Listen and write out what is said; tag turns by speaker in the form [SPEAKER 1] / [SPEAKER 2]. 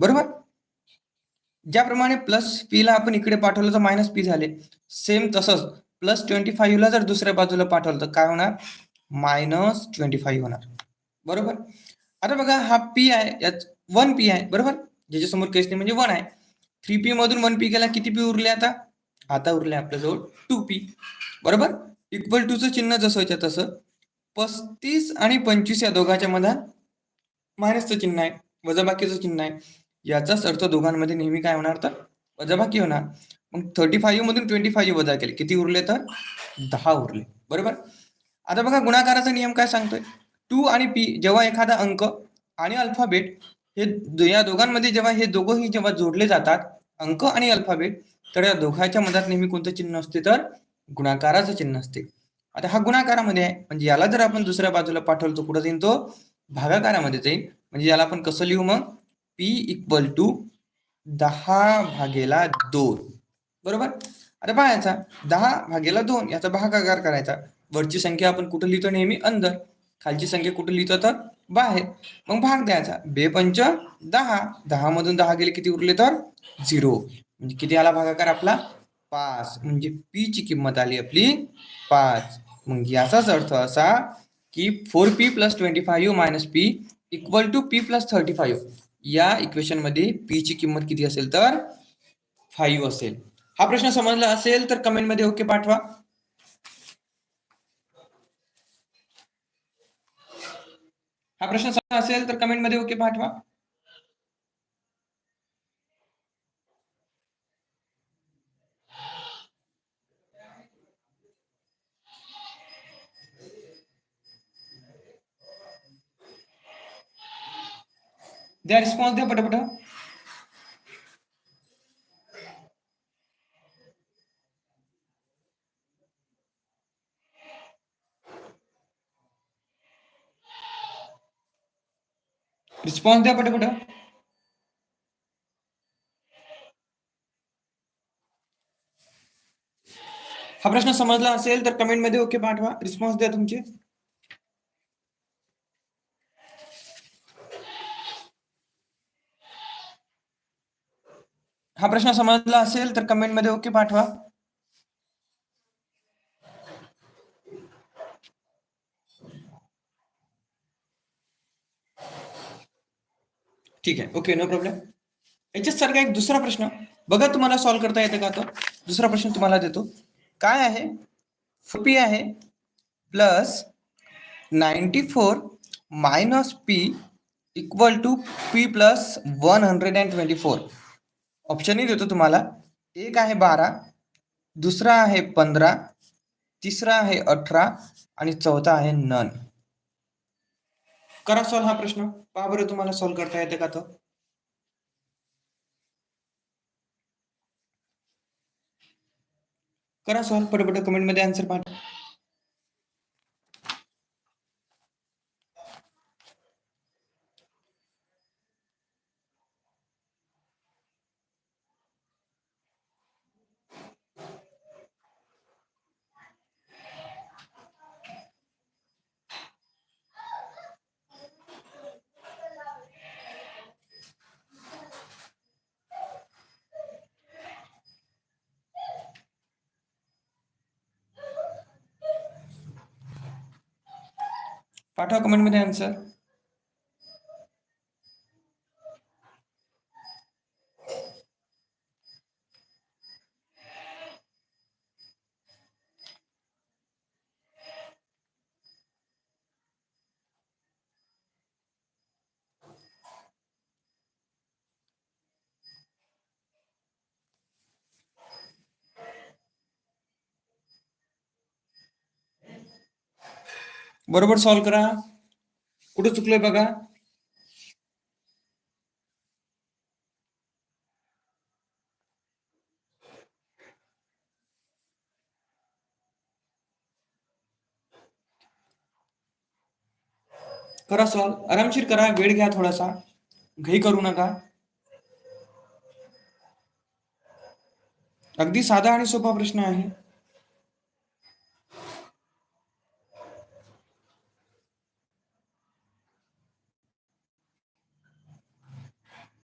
[SPEAKER 1] बरोबर? ज्याप्रमाणे plus P ला आपण इकडे पाठवलं तर मायनस पी झाले. सेम तसंच प्लस ट्वेंटी फाईव्ह ला जर दुसऱ्या बाजूला पाठवलं तर काय होणार? मायनस ट्वेंटी फाईव्ह होणार. बरोबर? आता बघा हा पी आहे याच वन पी आहे बरोबर? ज्याच्यासमोर केस नाही म्हणजे वन आहे. थ्री पी मधून वन पी गेला किती पी उरले आता? आता उरले आपल्याजवळ टू पी बरोबर? इक्वल टूचं चिन्ह जसं होत्या तसं पस्तीस आणि पंचवीस या दोघांच्या मधात मायनसचं चिन्ह आहे वजाबाकीचं चिन्ह आहे. याचाच अर्थ दोघांमध्ये नेहमी काय होणार तर वजाबाकी होणार. मग थर्टी फाईव्ह मधून ट्वेंटी फाईव्ह वजा केले. किती उरले तर? दहा उरले. बरोबर? आता बघा गुणाकाराचा नियम काय सांगतोय? टू आणि पी जेव्हा एखादा अंक आणि अल्फाबेट हे या दोघांमध्ये जेव्हा हे दोघंही जेव्हा जोडले जातात अंक आणि अल्फाबेट तर या दोघांच्या मधात नेहमी कोणतं चिन्ह असते तर? गुणाकाराचं चिन्ह असते. आता हा गुणाकारामध्ये आहे. म्हणजे याला जर आपण दुसऱ्या बाजूला पाठवलं तर कुठं जाईल तो? भागाकारामध्ये जाईल म्हणजे याला आपण कसं लिहू मग? पी इक्वल टू दहा भागेला दोन. बरोबर? आता पाहायचा. दहा भागेला दोन याचा भागाकार करायचा. वरची संख्या आपण कुठं लिहितो नेहमी? अंदर. खालची संख्या कुठं लिहितो तर? बाहेर. मग भाग द्यायचा. बे पंच दहा. दहा मधून दहा गेले किती उरले तर? झिरो. म्हणजे किती आला भागाकार? आपला पाच. म्हणजे पी ची किंमत आली आपली पाच. मग याचाच अर्थ असा की four P plus twenty five minus P equal two P plus thirty five. या इक्वेशनमध्ये पी ची किंमत किती असेल तर फाईव्ह असेल. हा प्रश्न समजला असेल तर कमेंटमध्ये ओके पाठवा. हा प्रश्न समजला असेल तर कमेंटमध्ये ओके पाठवा. द्या रिस्पॉन्स द्या पटापट. रिस्पॉन्स द्या पटापट. हा प्रश्न समजला असेल तर कमेंटमध्ये ओके पाठवा. रिस्पॉन्स द्या तुमचे. हा प्रश्न समजला असेल तर कमेंटमध्ये ओके पाठवा. ठीक आहे ओके नो प्रॉब्लेम याच्यात सारखा एक दुसरा प्रश्न. बघा तुम्हाला सॉल्व्ह करता येतं का तो? दुसरा प्रश्न तुम्हाला देतो. काय आहे? पी आहे plus ninety four minus P equal two P plus one hundred and twenty four ऑप्शनही देतो तुम्हाला. एक आहे बारा दुसरा आहे पंधरा तिसरा आहे अठरा आणि चौथा आहे नन. करा सॉल्व हा प्रश्न. पहा बरं तुम्हाला सॉल्व करता येते का तो? करा सॉल्व पटपट कमेंटमध्ये आन्सर पाठवा पाठवा कमेंटमध्ये आन्सर बरोबर सॉल्व करा. कुठं चुकलंय बघा. करा सॉल्व आरामशीर करा. वेळ घ्या थोडासा. घाई करू नका. अगदी साधा आणि सोपा प्रश्न आहे.